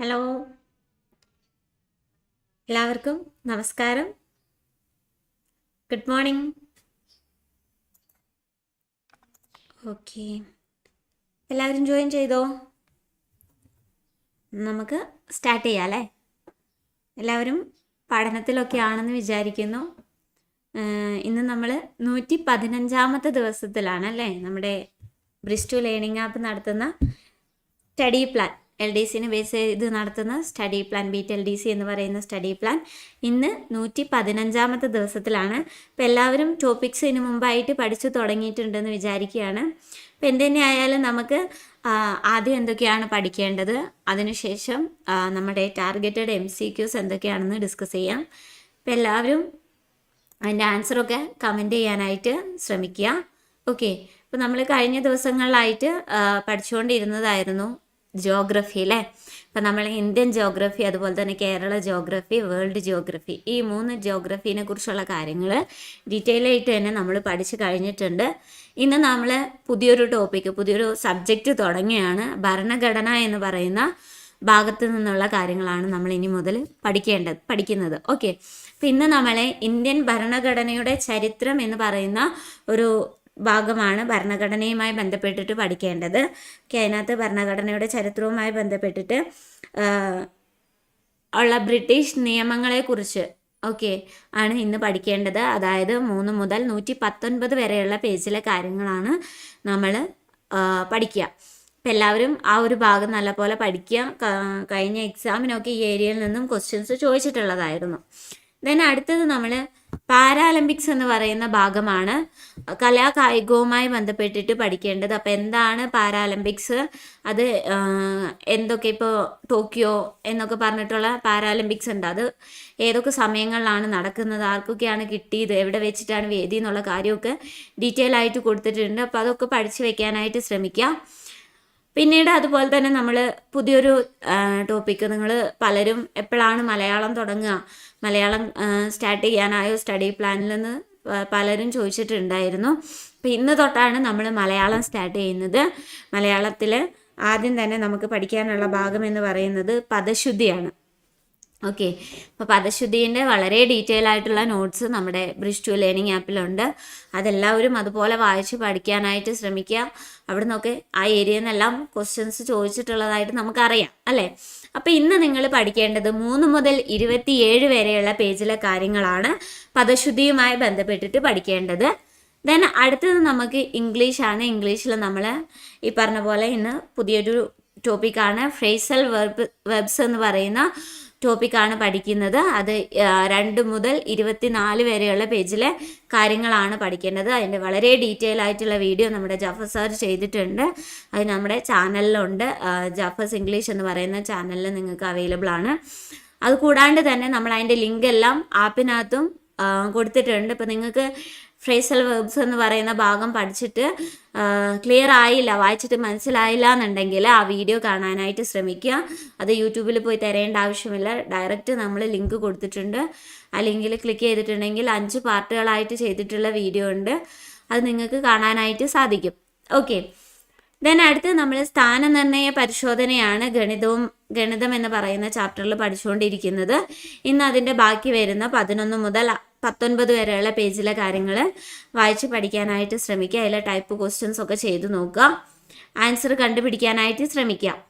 Hello എല്ലാവർക്കും നമസ്കാരം. Good morning okay എല്ലാവരും ജോയിൻ ചെയ്തോ? നമുക്ക് സ്റ്റാർട്ട് ചെയ്യാം അല്ലേ? എല്ലാവരും പഠനത്തിലൊക്കെ ആണെന്ന് വിചാരിക്കുന്നു. ഇന്ന് നമ്മൾ നൂറ്റി പതിനഞ്ചാമത്തെ ദിവസത്തിലാണ് അല്ലേ? നമ്മുടെ ബ്രിസ്റ്റു ലേണിംഗ് ആപ്പ് നടത്തുന്ന സ്റ്റഡി പ്ലാൻ എൽ ഡി സിനെ ബേസ് ചെയ്ത് നടത്തുന്ന study plan beat L D C എന്ന് പറയുന്ന സ്റ്റഡി പ്ലാൻ ഇന്ന് നൂറ്റി പതിനഞ്ചാമത്തെ ദിവസത്തിലാണ്. അപ്പോൾ എല്ലാവരും ടോപ്പിക്സ് ഇതിന് മുമ്പായിട്ട് പഠിച്ചു തുടങ്ങിയിട്ടുണ്ടെന്ന് വിചാരിക്കുകയാണ്. അപ്പം എന്ത് തന്നെ ആയാലും നമുക്ക് ആദ്യം എന്തൊക്കെയാണ് പഠിക്കേണ്ടത്? അതിനുശേഷം നമ്മുടെ ടാർഗറ്റഡ് എം സി ക്യൂസ് എന്തൊക്കെയാണെന്ന് ഡിസ്കസ് ചെയ്യാം. അപ്പം എല്ലാവരും അതിന്റെ ആൻസറൊക്കെ കമന്റ് ചെയ്യാനായിട്ട് ശ്രമിക്കുക. ഓക്കെ ഇപ്പോൾ നമ്മൾ കഴിഞ്ഞ ദിവസങ്ങളിലായിട്ട് പഠിച്ചുകൊണ്ടിരുന്നതായിരുന്നു. ജോഗ്രഫി അല്ലേ ഇപ്പം നമ്മൾ ഇന്ത്യൻ ജോഗ്രഫി അതുപോലെ തന്നെ കേരള ജോഗ്രഫി വേൾഡ് ജോഗ്രഫി ഈ മൂന്ന് ജോഗ്രഫീനെ കുറിച്ചുള്ള കാര്യങ്ങൾ ഡീറ്റെയിൽ ആയിട്ട് തന്നെ നമ്മൾ പഠിച്ചു കഴിഞ്ഞിട്ടുണ്ട്. ഇന്ന് നമ്മൾ പുതിയൊരു ടോപ്പിക്ക് പുതിയൊരു സബ്ജക്റ്റ് തുടങ്ങിയാണ് ഭരണഘടന എന്ന് പറയുന്ന ഭാഗത്തു നിന്നുള്ള കാര്യങ്ങളാണ് നമ്മൾ ഇനി മുതൽ പഠിക്കേണ്ടത് പഠിക്കുന്നത്. ഓക്കെ അപ്പം ഇന്ന് നമ്മളെ ഇന്ത്യൻ ഭരണഘടനയുടെ ചരിത്രം എന്ന് പറയുന്ന ഒരു ഭാഗമാണ് ഭരണഘടനയുമായി ബന്ധപ്പെട്ടിട്ട് പഠിക്കേണ്ടത്. അതിനകത്ത് ഭരണഘടനയുടെ ചരിത്രവുമായി ബന്ധപ്പെട്ടിട്ട് ഉള്ള ബ്രിട്ടീഷ് നിയമങ്ങളെക്കുറിച്ച് ഓക്കെ ആണ് ഇന്ന് പഠിക്കേണ്ടത്. അതായത് മൂന്ന് മുതൽ നൂറ്റി പത്തൊൻപത് വരെയുള്ള പേജിലെ കാര്യങ്ങളാണ് നമ്മൾ പഠിക്കുക. അപ്പം എല്ലാവരും ആ ഒരു ഭാഗം നല്ലപോലെ പഠിക്കുക. കഴിഞ്ഞ എക്സാമിനൊക്കെ ഈ ഏരിയയിൽ നിന്നും ക്വസ്റ്റ്യൻസ് ചോദിച്ചിട്ടുള്ളതായിരുന്നു. ദെൻ അടുത്തത് നമ്മൾ പാരാലിമ്പിക്സ് എന്ന് പറയുന്ന ഭാഗമാണ്. കലാ കായികവുമായി ബന്ധപ്പെട്ടിട്ട് പഠിക്കേണ്ടത്. അപ്പോൾ എന്താണ് പാരാലിമ്പിക്സ് അത് എന്തൊക്കെ ഇപ്പോൾ ടോക്കിയോ എന്നൊക്കെ പറഞ്ഞിട്ടുള്ള പാരാലിമ്പിക്സ് ഉണ്ട്. അത് ഏതൊക്കെ സമയങ്ങളിലാണ് നടക്കുന്നത്? ആർക്കൊക്കെയാണ് കിട്ടിയത്? എവിടെ വെച്ചിട്ടാണ് വേദി എന്നുള്ള കാര്യമൊക്കെ ഡീറ്റെയിൽ ആയിട്ട് കൊടുത്തിട്ടുണ്ട്. അപ്പോൾ അതൊക്കെ പഠിച്ചു വെക്കാനായിട്ട് ശ്രമിക്കുക പിന്നീട് അതുപോലെ തന്നെ നമ്മൾ പുതിയൊരു ടോപ്പിക്ക് നിങ്ങൾ പലരും എപ്പോഴാണ് മലയാളം തുടങ്ങുക? മലയാളം സ്റ്റാർട്ട് ചെയ്യാനായോ സ്റ്റഡി പ്ലാനിൽ നിന്ന് പലരും ചോദിച്ചിട്ടുണ്ടായിരുന്നു. അപ്പോൾ ഇന്ന് തൊട്ടാണ് നമ്മൾ മലയാളം സ്റ്റാർട്ട് ചെയ്യുന്നത്. മലയാളത്തിൽ ആദ്യം തന്നെ നമുക്ക് പഠിക്കാനുള്ള ഭാഗം എന്ന് പറയുന്നത് പദശുദ്ധിയാണ്. ഓക്കെ. അപ്പോൾ പദശുദ്ധീന്റെ വളരെ ഡീറ്റെയിൽ ആയിട്ടുള്ള നോട്ട്സ് നമ്മുടെ ടു ലേണിംഗ് ആപ്പിലുണ്ട്. അതെല്ലാവരും അതുപോലെ വായിച്ച് പഠിക്കാനായിട്ട് ശ്രമിക്കുക. അവിടെ നിന്നൊക്കെ ആ ഏരിയയിൽ നിന്നെല്ലാം ക്വസ്റ്റ്യൻസ് ചോദിച്ചിട്ടുള്ളതായിട്ട് നമുക്കറിയാം അല്ലേ? അപ്പോൾ ഇന്ന് നിങ്ങൾ പഠിക്കേണ്ടത് മൂന്ന് മുതൽ ഇരുപത്തിയേഴ് വരെയുള്ള പേജിലെ കാര്യങ്ങളാണ് പദശുദ്ധിയുമായി ബന്ധപ്പെട്ടിട്ട് പഠിക്കേണ്ടത്. ദെൻ അടുത്തത് നമുക്ക് ഇംഗ്ലീഷാണ് ഇംഗ്ലീഷിൽ നമ്മൾ ഈ പറഞ്ഞ പോലെ ഇന്ന് പുതിയൊരു ടോപ്പിക്കാണ് ഫ്രേസൽ വെർബ് വെബ്സ് എന്ന് പറയുന്ന ടോപ്പിക്കാണ് പഠിക്കുന്നത്. അത് രണ്ട് മുതൽ ഇരുപത്തിനാല് വരെയുള്ള പേജിലെ കാര്യങ്ങളാണ് പഠിക്കേണ്ടത്. അതിന്റെ വളരെ ഡീറ്റെയിൽ ആയിട്ടുള്ള വീഡിയോ നമ്മുടെ ജഫർ സാർ ചെയ്തിട്ടുണ്ട്. അത് നമ്മുടെ ചാനലിലുണ്ട്. ജഫേഴ്സ് ഇംഗ്ലീഷ് എന്ന് പറയുന്ന ചാനലിൽ നിങ്ങൾക്ക് അവൈലബിൾ ആണ്. അത് കൂടാണ്ട് തന്നെ നമ്മൾ അതിന്റെ ലിങ്ക് എല്ലാം ആപ്പിനകത്തും കൊടുത്തിട്ടുണ്ട്. ഇപ്പം നിങ്ങൾക്ക് ഫ്രേസൽ വേർബ്സ് എന്ന് പറയുന്ന ഭാഗം പഠിച്ചിട്ട് ക്ലിയർ ആയില്ല വായിച്ചിട്ട് മനസ്സിലായില്ല എന്നുണ്ടെങ്കിൽ ആ വീഡിയോ കാണാനായിട്ട് ശ്രമിക്കുക. അത് യൂട്യൂബിൽ പോയി തരേണ്ട ആവശ്യമില്ല. ഡയറക്റ്റ് നമ്മൾ ലിങ്ക് കൊടുത്തിട്ടുണ്ട്. ആ ലിങ്കിൽ ക്ലിക്ക് ചെയ്തിട്ടുണ്ടെങ്കിൽ അഞ്ച് പാർട്ടുകളായിട്ട് ചെയ്തിട്ടുള്ള വീഡിയോ ഉണ്ട്. അത് നിങ്ങൾക്ക് കാണാനായിട്ട് സാധിക്കും. ഓക്കെ ദെൻ അടുത്ത് നമ്മൾ സ്ഥാനനിർണയ പരിശോധനയാണ് ഗണിതവും ഗണിതം എന്ന് പറയുന്ന ചാപ്റ്ററിൽ പഠിച്ചുകൊണ്ടിരിക്കുന്നത് ഇന്ന് അതിന്റെ ബാക്കി വരുന്ന പതിനൊന്ന് മുതൽ പത്തൊൻപത് വരെയുള്ള പേജിലെ കാര്യങ്ങൾ വായിച്ച് പഠിക്കാനായിട്ട് ശ്രമിക്കുക. അതിലെ ടൈപ്പ് ക്വസ്റ്റ്യൻസ് ഒക്കെ ചെയ്തു നോക്കുക. ആൻസർ കണ്ടുപിടിക്കാനായിട്ട് ശ്രമിക്കുക.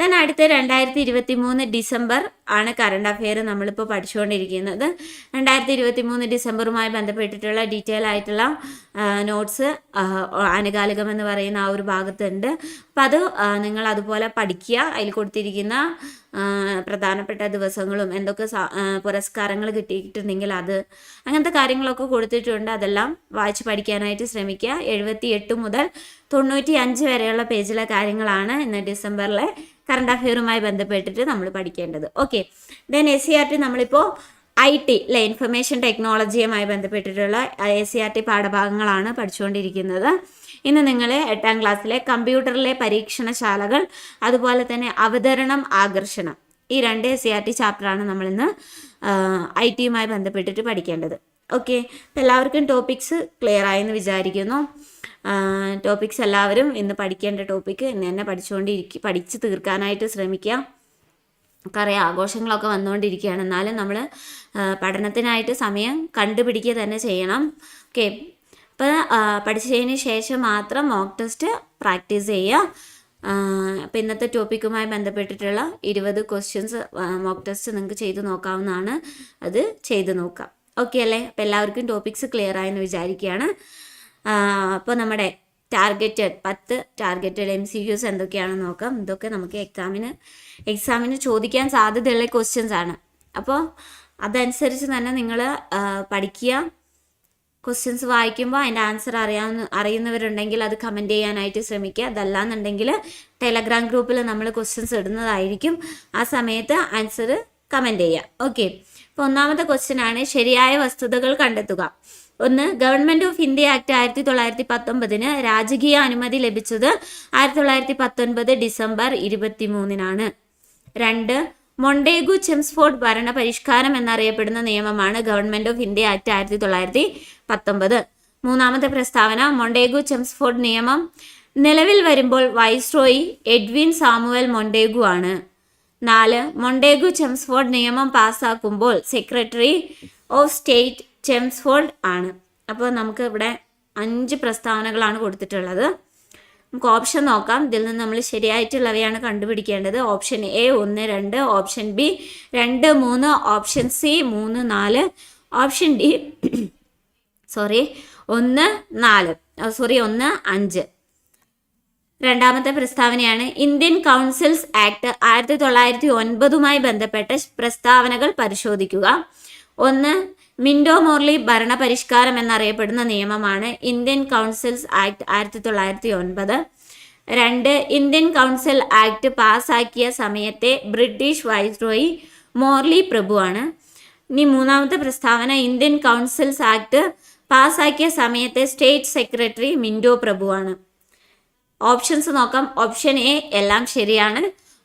ദെൻ അടുത്ത രണ്ടായിരത്തി ഇരുപത്തി മൂന്ന് ഡിസംബർ ആണ് കറണ്ട് അഫെയർ നമ്മളിപ്പോൾ പഠിച്ചുകൊണ്ടിരിക്കുന്നത്. രണ്ടായിരത്തി ഇരുപത്തി മൂന്ന് ഡിസംബറുമായി ബന്ധപ്പെട്ടിട്ടുള്ള ഡീറ്റെയിൽ ആയിട്ടുള്ള നോട്ട്സ് ആനുകാലികം എന്ന് പറയുന്ന ആ ഒരു ഭാഗത്തുണ്ട്. അപ്പം അത് നിങ്ങൾ അതുപോലെ പഠിക്കുക. അതിൽ കൊടുത്തിരിക്കുന്ന പ്രധാനപ്പെട്ട ദിവസങ്ങളും എന്തൊക്കെ പുരസ്കാരങ്ങൾ കിട്ടിയിട്ടുണ്ടെങ്കിൽ അത് അങ്ങനത്തെ കാര്യങ്ങളൊക്കെ കൊടുത്തിട്ടുണ്ട്. അതെല്ലാം വായിച്ച് പഠിക്കാനായിട്ട് ശ്രമിക്കുക. എഴുപത്തി എട്ട് മുതൽ തൊണ്ണൂറ്റി അഞ്ച് വരെയുള്ള പേജിലെ കാര്യങ്ങളാണ് ഇന്ന് ഡിസംബറിലെ കറണ്ട് അഫെയറുമായി ബന്ധപ്പെട്ടിട്ട് നമ്മൾ പഠിക്കേണ്ടത്. Okay then S C R T നമ്മളിപ്പോൾ ഐ ടി അല്ലെ ഇൻഫർമേഷൻ ടെക്നോളജിയുമായി ബന്ധപ്പെട്ടിട്ടുള്ള എസ് സി ആർ ടി പാഠഭാഗങ്ങളാണ് പഠിച്ചുകൊണ്ടിരിക്കുന്നത്. ഇന്ന് നിങ്ങൾ എട്ടാം ക്ലാസ്സിലെ കമ്പ്യൂട്ടറിലെ പരീക്ഷണശാലകൾ അതുപോലെ തന്നെ അവതരണം ആകർഷണം ഈ രണ്ട് എസ് സി ആർ ടി ചാപ്റ്ററാണ് നമ്മളിന്ന് ഐ ടിയുമായി ബന്ധപ്പെട്ടിട്ട് പഠിക്കേണ്ടത്. ഓക്കെ. എല്ലാവർക്കും ടോപ്പിക്സ് ക്ലിയർ ആയെന്ന് വിചാരിക്കുന്നു. ടോപ്പിക്സ് എല്ലാവരും ഇന്ന് പഠിക്കേണ്ട ടോപ്പിക്ക് ഇന്ന് തന്നെ പഠിച്ചുകൊണ്ടിരിക്കും പഠിച്ച് തീർക്കാനായിട്ട് ശ്രമിക്കുക കുറേ ആഘോഷങ്ങളൊക്കെ വന്നുകൊണ്ടിരിക്കുകയാണ്. എന്നാലും നമ്മൾ പഠനത്തിനായിട്ട് സമയം കണ്ടുപിടിക്കുക തന്നെ ചെയ്യണം. ഓക്കെ. അപ്പോൾ പഠിച്ചതിന് ശേഷം മാത്രം മോക്ക് ടെസ്റ്റ് പ്രാക്ടീസ് ചെയ്യുക. അപ്പോൾ ഇന്നത്തെ ടോപ്പിക്കുമായി ബന്ധപ്പെട്ടിട്ടുള്ള ഇരുപത് ക്വസ്റ്റ്യൻസ് മോക്ക് ടെസ്റ്റ് നിങ്ങൾക്ക് ചെയ്തു നോക്കാവുന്നതാണ്. അത് ചെയ്തു നോക്കാം. ഓക്കെ അല്ലേ? അപ്പോൾ എല്ലാവർക്കും ടോപ്പിക്സ് ക്ലിയർ ആയെന്ന് വിചാരിക്കുകയാണ്. അപ്പോൾ നമ്മുടെ ടാർഗറ്റഡ് പത്ത് ടാർഗറ്റഡ് എം സി ക്യൂസ് എന്തൊക്കെയാണെന്ന് നോക്കാം. ഇതൊക്കെ നമുക്ക് എക്സാമിന് എക്സാമിന് ചോദിക്കാൻ സാധ്യതയുള്ള ക്വസ്റ്റ്യൻസ് ആണ്. അപ്പോൾ അതനുസരിച്ച് തന്നെ നിങ്ങൾ പഠിക്കുക. ക്വസ്റ്റ്യൻസ് വായിക്കുമ്പോൾ അതിന്റെ ആൻസർ അറിയാവുന്ന അറിയുന്നവരുണ്ടെങ്കിൽ അത് കമന്റ് ചെയ്യാനായിട്ട് ശ്രമിക്കുക. അതല്ലാന്നുണ്ടെങ്കിൽ ടെലഗ്രാം ഗ്രൂപ്പിൽ നമ്മൾ ക്വസ്റ്റ്യൻസ് ഇടുന്നതായിരിക്കും. ആ സമയത്ത് ആൻസർ കമന്റ് ചെയ്യുക. ഓക്കെ അപ്പോൾ ഒന്നാമത്തെ ക്വസ്റ്റ്യൻ ആണ് ശരിയായ വസ്തുതകൾ കണ്ടെത്തുക. ഒന്ന് ഗവൺമെന്റ് ഓഫ് ഇന്ത്യ ആക്ട് ആയിരത്തി തൊള്ളായിരത്തി പത്തൊമ്പതിന് രാജകീയ അനുമതി ലഭിച്ചത് ആയിരത്തി തൊള്ളായിരത്തി പത്തൊൻപത് ഡിസംബർ ഇരുപത്തി മൂന്നിനാണ് രണ്ട് മൊണ്ടേഗു ചെംസ്ഫോർഡ് ഭരണ പരിഷ്കാരം എന്നറിയപ്പെടുന്ന നിയമമാണ് ഗവൺമെന്റ് ഓഫ് ഇന്ത്യ ആക്ട് ആയിരത്തി തൊള്ളായിരത്തി പത്തൊമ്പത് മൂന്നാമത്തെ പ്രസ്താവന മൊണ്ടേഗു ചെംസ്ഫോർഡ് നിയമം നിലവിൽ വരുമ്പോൾ വൈസ്രോയി എഡ്വിൻ സാമുവൽ മൊണ്ടേഗു ആണ്. നാല് മൊണ്ടേഗു ചെംസ്ഫോർഡ് നിയമം പാസ്സാക്കുമ്പോൾ സെക്രട്ടറി ഓഫ് സ്റ്റേറ്റ് ചെംസ്ഫോർഡ് ആണ്. അപ്പോൾ നമുക്ക് ഇവിടെ അഞ്ച് പ്രസ്താവനകളാണ് കൊടുത്തിട്ടുള്ളത്. നമുക്ക് ഓപ്ഷൻ നോക്കാം. ഇതിൽ നിന്ന് നമ്മൾ ശരിയായിട്ടുള്ളവയാണ് കണ്ടുപിടിക്കേണ്ടത്. ഓപ്ഷൻ എ ഒന്ന് രണ്ട് ഓപ്ഷൻ ബി രണ്ട് മൂന്ന് ഓപ്ഷൻ സി മൂന്ന് നാല് ഓപ്ഷൻ ഡി സോറി ഒന്ന് നാല് സോറി ഒന്ന് അഞ്ച്. രണ്ടാമത്തെ പ്രസ്താവനയാണ് ഇന്ത്യൻ കൗൺസിൽസ് ആക്ട് ആയിരത്തി തൊള്ളായിരത്തി ഒൻപതുമായി ബന്ധപ്പെട്ട പ്രസ്താവനകൾ പരിശോധിക്കുക. ഒന്ന് മിൻഡോ മോർലി ഭരണപരിഷ്കാരം എന്നറിയപ്പെടുന്ന നിയമമാണ് ഇന്ത്യൻ കൗൺസിൽസ് ആക്ട് ആയിരത്തി തൊള്ളായിരത്തി ഒൻപത് രണ്ട് ഇന്ത്യൻ കൗൺസിൽ ആക്ട് പാസാക്കിയ സമയത്തെ ബ്രിട്ടീഷ് വൈസ്രോയി മോർലി പ്രഭുവാണ്. ഇനി മൂന്നാമത്തെ പ്രസ്താവന ഇന്ത്യൻ കൗൺസിൽസ് ആക്ട് പാസാക്കിയ സമയത്തെ സ്റ്റേറ്റ് സെക്രട്ടറി മിൻഡോ പ്രഭുവാണ്. ഓപ്ഷൻസ് നോക്കാം. ഓപ്ഷൻ എ എല്ലാം ശരിയാണ്.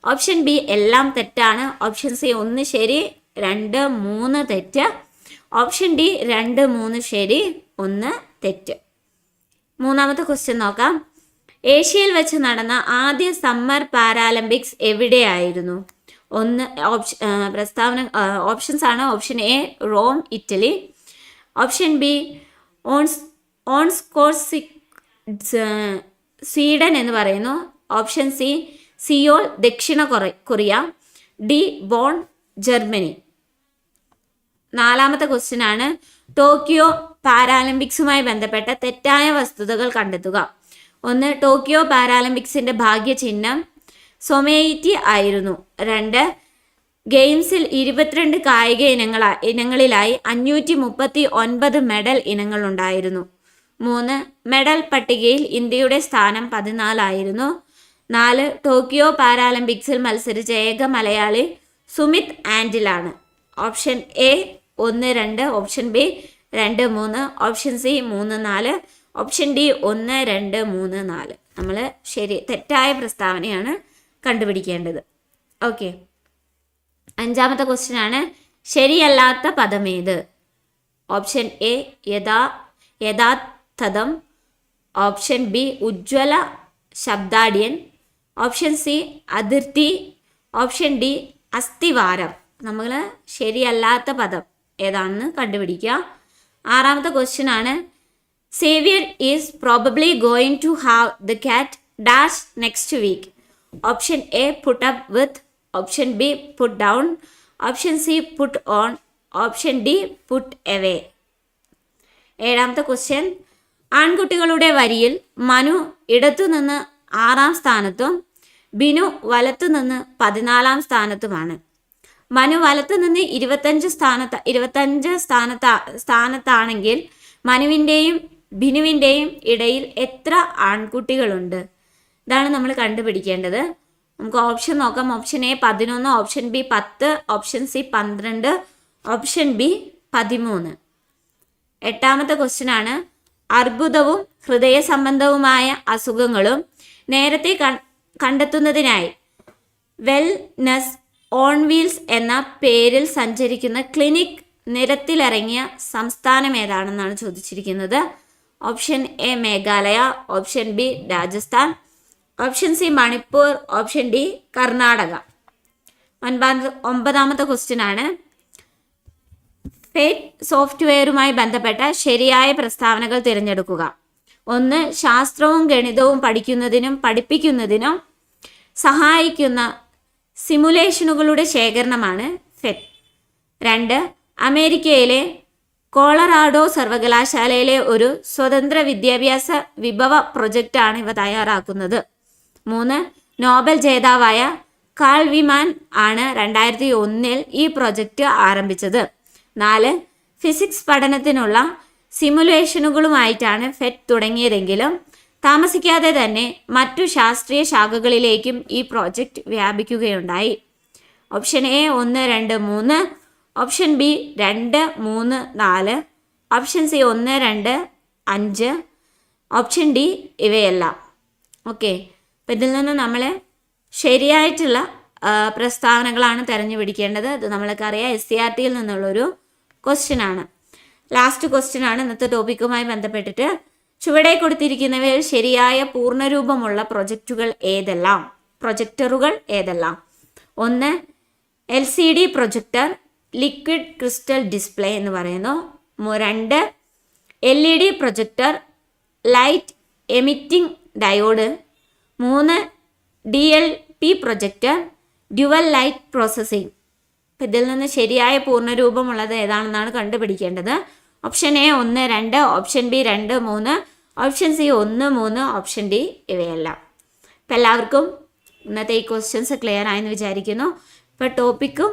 ഓപ്ഷൻ ബി എല്ലാം തെറ്റാണ്. ഓപ്ഷൻ സി ഒന്ന് ശരി രണ്ട് മൂന്ന് തെറ്റ്. ഓപ്ഷൻ ഡി രണ്ട് മൂന്ന് ശരി ഒന്ന് തെറ്റ്. മൂന്നാമത്തെ ക്വസ്റ്റ്യൻ നോക്കാം. ഏഷ്യയിൽ വെച്ച് നടന്ന ആദ്യ സമ്മർ പാരാലിമ്പിക്സ് എവിടെയായിരുന്നു? ഒന്ന് ഓപ്ഷൻ പ്രസ്താവന ഓപ്ഷൻസ് ആണ്. Option A Rome Italy. Option B ons ഓൺസ്കോർസിക് സ്വീഡൻ എന്ന് പറയുന്നു. ഓപ്ഷൻ സി സിയോൾ ദക്ഷിണ കൊറിയ. D Bonn Germany. നാലാമത്തെ ക്വസ്റ്റ്യൻ ആണ്. ടോക്കിയോ പാരാലിമ്പിക്സുമായി ബന്ധപ്പെട്ട തെറ്റായ വസ്തുതകൾ കണ്ടെത്തുക. ഒന്ന് ടോക്കിയോ പാരാലിമ്പിക്സിന്റെ ഭാഗ്യചിഹ്നം സൊമേറ്റി ആയിരുന്നു. രണ്ട് ഗെയിംസിൽ ഇരുപത്തിരണ്ട് കായിക ഇനങ്ങളായി ഇനങ്ങളിലായി അഞ്ഞൂറ്റി മുപ്പത്തി ഒൻപത് മെഡൽ ഇനങ്ങൾ ഉണ്ടായിരുന്നു മൂന്ന് മെഡൽ പട്ടികയിൽ ഇന്ത്യയുടെ സ്ഥാനം പതിനാലായിരുന്നു. നാല് ടോക്കിയോ പാരാലിമ്പിക്സിൽ മത്സരിച്ച ഏക മലയാളി സുമിത് ആൻഡിലാണ്. ഓപ്ഷൻ എ ഒന്ന് രണ്ട് ഓപ്ഷൻ ബി രണ്ട് മൂന്ന് ഓപ്ഷൻ സി മൂന്ന് നാല് ഓപ്ഷൻ ഡി ഒന്ന് രണ്ട് മൂന്ന് നാല്. നമ്മൾ ശരി തെറ്റായ പ്രസ്താവനയാണ് കണ്ടുപിടിക്കേണ്ടത്. ഓക്കെ. അഞ്ചാമത്തെ ക്വസ്റ്റ്യൻ ആണ് ശരിയല്ലാത്ത പദമേത് ഓപ്ഷൻ എ യഥാ യഥാർത്ഥതം ഓപ്ഷൻ ബി ഉജ്ജ്വല ശബ്ദാടിയൻ. ഓപ്ഷൻ സി അതിർത്തി. ഓപ്ഷൻ ഡി അസ്ഥിവാരം. നമ്മൾ ശരിയല്ലാത്ത പദം ഏതാണെന്ന് കണ്ടുപിടിക്കുക. ആറാമത്തെ ക്വസ്റ്റ്യൻ ആണ് Xavier is probably going to have the cat dash next week. Option A put up with. Option B put down. Option C put on. Option D put away. ഏഴാമത്തെ question ആൺകുട്ടികളുടെ വരിയിൽ മനു ഇടത്തുനിന്ന് ആറാം സ്ഥാനത്തും ബിനു വലത്തുനിന്ന് പതിനാലാം സ്ഥാനത്തുമാണ്. മനു വലത്തുനിന്ന് ഇരുപത്തഞ്ച് സ്ഥാനത്ത് ഇരുപത്തഞ്ച് സ്ഥാനത്ത സ്ഥാനത്താണെങ്കിൽ മനുവിന്റെയും ബിനുവിന്റെയും ഇടയിൽ എത്ര ആൺകുട്ടികളുണ്ട്? ഇതാണ് നമ്മൾ കണ്ടുപിടിക്കേണ്ടത്. നമുക്ക് ഓപ്ഷൻ നോക്കാം. ഓപ്ഷൻ എ പതിനൊന്ന് ഓപ്ഷൻ ബി പത്ത് ഓപ്ഷൻ സി പന്ത്രണ്ട് ഓപ്ഷൻ ബി പതിമൂന്ന്. എട്ടാമത്തെ ക്വസ്റ്റ്യൻ ആണ് അർബുദവും ഹൃദയ സംബന്ധവുമായ അസുഖങ്ങളും നേരത്തെ കണ്ടെത്തുന്നതിനായി വെൽനെസ് ഓൺ വീൽസ് എന്ന പേരിൽ സഞ്ചരിക്കുന്ന ക്ലിനിക് നിരത്തിലിറങ്ങിയ സംസ്ഥാനം ഏതാണെന്നാണ് ചോദിച്ചിരിക്കുന്നത്. Option A Meghalaya option B Rajasthan option C Manipur option D Karnataka. ഒൻപത് ഒമ്പതാമത്തെ ക്വസ്റ്റ്യൻ ആണ് ഫേറ്റ് സോഫ്റ്റ്വെയറുമായി ബന്ധപ്പെട്ട ശരിയായ പ്രസ്താവനകൾ തിരഞ്ഞെടുക്കുക. ഒന്ന് ശാസ്ത്രവും ഗണിതവും പഠിക്കുന്നതിനും പഠിപ്പിക്കുന്നതിനും സഹായിക്കുന്ന സിമുലേഷനുകളുടെ ശേഖരണമാണ് ഫെറ്റ്. രണ്ട് അമേരിക്കയിലെ കോളറാഡോ സർവകലാശാലയിലെ ഒരു സ്വതന്ത്ര വിദ്യാഭ്യാസ വിഭവ പ്രൊജക്റ്റാണ് ഇവ തയ്യാറാക്കുന്നത്. മൂന്ന് നോബൽ ജേതാവായ കാൾ വിമാൻ ആണ് രണ്ടായിരത്തി ഒന്നിൽ ഈ പ്രൊജക്റ്റ് ആരംഭിച്ചത്. നാല് ഫിസിക്സ് പഠനത്തിനുള്ള സിമുലേഷനുകളുമായിട്ടാണ് ഫെറ്റ് തുടങ്ങിയതെങ്കിലും താമസിക്കാതെ തന്നെ മറ്റു ശാസ്ത്രീയ ശാഖകളിലേക്കും ഈ പ്രോജക്റ്റ് വ്യാപിക്കുകയുണ്ടായി. ഓപ്ഷൻ എ ഒന്ന് രണ്ട് മൂന്ന് ഓപ്ഷൻ ബി രണ്ട് മൂന്ന് നാല് ഓപ്ഷൻ സി ഒന്ന് രണ്ട് അഞ്ച് ഓപ്ഷൻ ഡി ഇവയെല്ലാം. ഓക്കെ അപ്പം ഇതിൽ നിന്ന് നമ്മൾ ശരിയായിട്ടുള്ള പ്രസ്താവനകളാണ് തിരഞ്ഞു പിടിക്കേണ്ടത് അത് നമ്മൾക്കറിയാം എസ് സി ആർ ടിയിൽ നിന്നുള്ളൊരു ക്വസ്റ്റ്യൻ ആണ്. ലാസ്റ്റ് ക്വസ്റ്റ്യൻ ആണ്. ഇന്നത്തെ ടോപ്പിക്കുമായി ബന്ധപ്പെട്ടിട്ട് ചുവടെ കൊടുത്തിരിക്കുന്നവയിൽ ശരിയായ പൂർണരൂപമുള്ള പ്രൊജക്റ്റുകൾ ഏതെല്ലാം? പ്രൊജക്ടറുകൾ ഏതെല്ലാം? ഒന്ന് L C D projector liquid crystal display എന്ന് പറയുന്നു. രണ്ട് L E D projector light emitting diode മൂന്ന് D L P projector dual light processing ഇതിൽ നിന്ന് ശരിയായ പൂർണരൂപമുള്ളത് ഏതാണെന്നാണ് കണ്ടുപിടിക്കേണ്ടത്? ഓപ്ഷൻ എ ഒന്ന് രണ്ട് ഓപ്ഷൻ ബി രണ്ട് മൂന്ന് ഓപ്ഷൻ സി ഒന്ന് മൂന്ന് ഓപ്ഷൻ ഡി ഇവയെല്ലാം. അപ്പം എല്ലാവർക്കും ഇന്നത്തെ ഈ ക്വസ്റ്റ്യൻസ് ക്ലിയർ ആയെന്ന് വിചാരിക്കുന്നു. ഇപ്പോൾ ടോപ്പിക്കും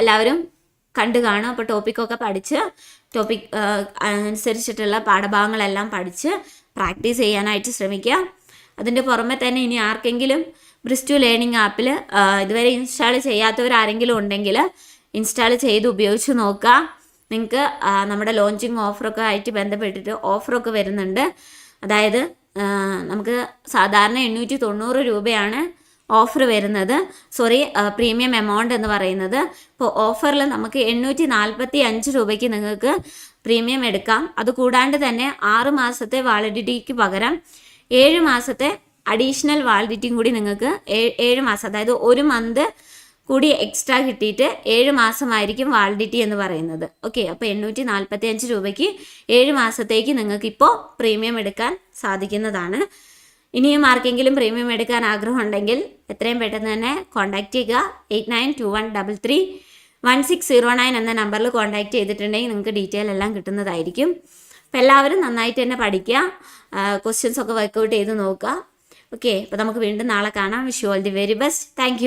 എല്ലാവരും കണ്ടു കാണും. അപ്പോൾ ടോപ്പിക്കൊക്കെ പഠിച്ച് ടോപ്പിക് അനുസരിച്ചിട്ടുള്ള പാഠഭാഗങ്ങളെല്ലാം പഠിച്ച് പ്രാക്ടീസ് ചെയ്യാനായിട്ട് ശ്രമിക്കുക. അതിന്റെ പുറമെ തന്നെ ഇനി ആർക്കെങ്കിലും ബ്രിസ്റ്റു ലേണിംഗ് ആപ്പിൽ ഇതുവരെ ഇൻസ്റ്റാൾ ചെയ്യാത്തവരാരെങ്കിലും ഉണ്ടെങ്കിൽ ഇൻസ്റ്റാൾ ചെയ്ത് ഉപയോഗിച്ച് നോക്കുക. നിങ്ങൾക്ക് നമ്മുടെ ലോഞ്ചിങ് ഓഫറൊക്കെ ആയിട്ട് ബന്ധപ്പെട്ടിട്ട് ഓഫറൊക്കെ വരുന്നുണ്ട്. അതായത് നമുക്ക് സാധാരണ എണ്ണൂറ്റി തൊണ്ണൂറ് രൂപയാണ് ഓഫർ വരുന്നത്. സോറി പ്രീമിയം എമൗണ്ട് എന്ന് പറയുന്നത്. ഇപ്പോൾ ഓഫറിൽ നമുക്ക് എണ്ണൂറ്റി നാൽപ്പത്തി അഞ്ച് രൂപയ്ക്ക് നിങ്ങൾക്ക് പ്രീമിയം എടുക്കാം. അത് കൂടാണ്ട് തന്നെ ആറ് മാസത്തെ വാലിഡിറ്റിക്ക് പകരം ഏഴ് മാസത്തെ അഡീഷണൽ വാലിഡിറ്റിയും കൂടി നിങ്ങൾക്ക് ഏഴ് മാസം അതായത് ഒരു മന്ത് കൂടി എക്സ്ട്രാ കിട്ടിയിട്ട് ഏഴ് മാസമായിരിക്കും വാലിഡിറ്റി എന്ന് പറയുന്നത്. ഓക്കെ അപ്പോൾ എണ്ണൂറ്റി നാൽപ്പത്തി അഞ്ച് രൂപയ്ക്ക് ഏഴ് മാസത്തേക്ക് നിങ്ങൾക്ക് ഇപ്പോൾ പ്രീമിയം എടുക്കാൻ സാധിക്കുന്നതാണ്. ഇനിയും ആർക്കെങ്കിലും പ്രീമിയം എടുക്കാൻ ആഗ്രഹമുണ്ടെങ്കിൽ എത്രയും പെട്ടെന്ന് തന്നെ കോൺടാക്റ്റ് ചെയ്യുക. Eight nine two one double three one six zero nine എന്ന നമ്പറിൽ കോൺടാക്റ്റ് ചെയ്തിട്ടുണ്ടെങ്കിൽ നിങ്ങൾക്ക് ഡീറ്റെയിൽ എല്ലാം കിട്ടുന്നതായിരിക്കും. അപ്പോൾ എല്ലാവരും നന്നായിട്ട് തന്നെ പഠിക്കുക. ക്വസ്റ്റ്യൻസ് ഒക്കെ വർക്കൗട്ട് ചെയ്ത് നോക്കുക. ഓക്കെ അപ്പോൾ നമുക്ക് വീണ്ടും നാളെ കാണാം. Wish all the very best thank